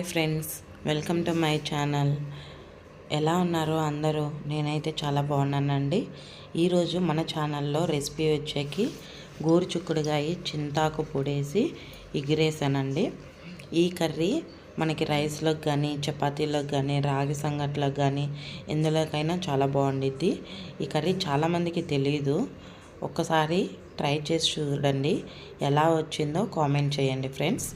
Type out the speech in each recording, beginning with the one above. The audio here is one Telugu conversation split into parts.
Hi friends welcome to my channel. ఎలా ఉన్నారు అందరూ? నేనైతే చాలా బాగున్నానండి. ఈరోజు మన ఛానల్లో రెసిపీ వచ్చేకి గోరుచుక్కుడుగా చింతాకు పొడేసి ఎగిరేసానండి. ఈ కర్రీ మనకి రైస్లోకి కానీ చపాతీలోకి కానీ రాగి సంగట్లోకి కానీ ఎందులోకైనా చాలా బాగుండిద్ది. ఈ కర్రీ చాలామందికి తెలియదు ఒక్కసారి ట్రై చేసి చూడండి. ఎలా వచ్చిందో కామెంట్ చేయండి ఫ్రెండ్స్.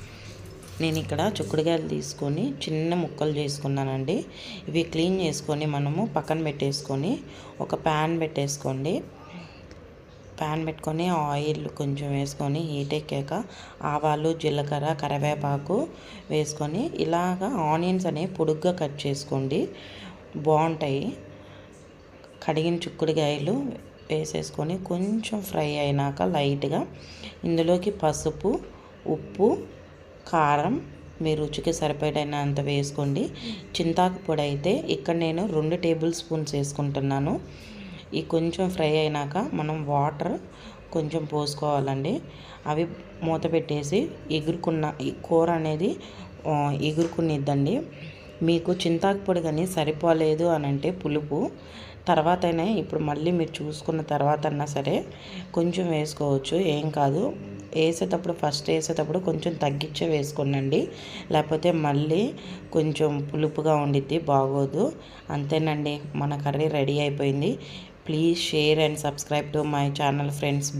నేను ఇక్కడ చుక్కుడుగాయలు తీసుకొని చిన్న ముక్కలు చేసుకున్నానండి. ఇవి క్లీన్ చేసుకొని మనము పక్కన పెట్టేసుకొని ఒక ప్యాన్ పెట్టేసుకోండి. ప్యాన్ పెట్టుకొని ఆయిల్ కొంచెం వేసుకొని హీట్ ఎక్కాక ఆవాలు జీలకర్ర కరివేపాకు వేసుకొని ఇలాగ ఆనియన్స్ అనేవి పొడుగ్గా కట్ చేసుకోండి. బాగుంటాయి. కడిగిన చుక్కుడుగాయలు వేసేసుకొని కొంచెం ఫ్రై అయినాక లైట్గా ఇందులోకి పసుపు ఉప్పు కారం మీ రుచికి సరిపడినంత వేసుకోండి. చింతాకు పొడి అయితే ఇక్కడ నేను రెండు టేబుల్ స్పూన్స్ వేసుకుంటున్నాను. ఈ కొంచెం ఫ్రై అయినాక మనం వాటర్ కొంచెం పోసుకోవాలండి. అవి మూత పెట్టేసి ఎగురుకున్న ఈ కూర అనేది ఎగురుకునిద్దండి. మీకు చింతాకు పొడి కానీ సరిపోలేదు అని అంటే పులుపు. తర్వాతనే ఇప్పుడు మళ్ళీ మీరు చూసుకున్న తర్వాత అన్నా సరే కొంచెం వేసుకోవచ్చు. ఏం కాదు. వేసేటప్పుడు ఫస్ట్ వేసేటప్పుడు కొంచెం తగ్గించే వేసుకోనండి. లేకపోతే మళ్ళీ కొంచెం పులుపుగా ఉండిద్ది బాగోదు. అంతేనండి. మన కర్రీ రెడీ అయిపోయింది. Please share and subscribe to my channel friends.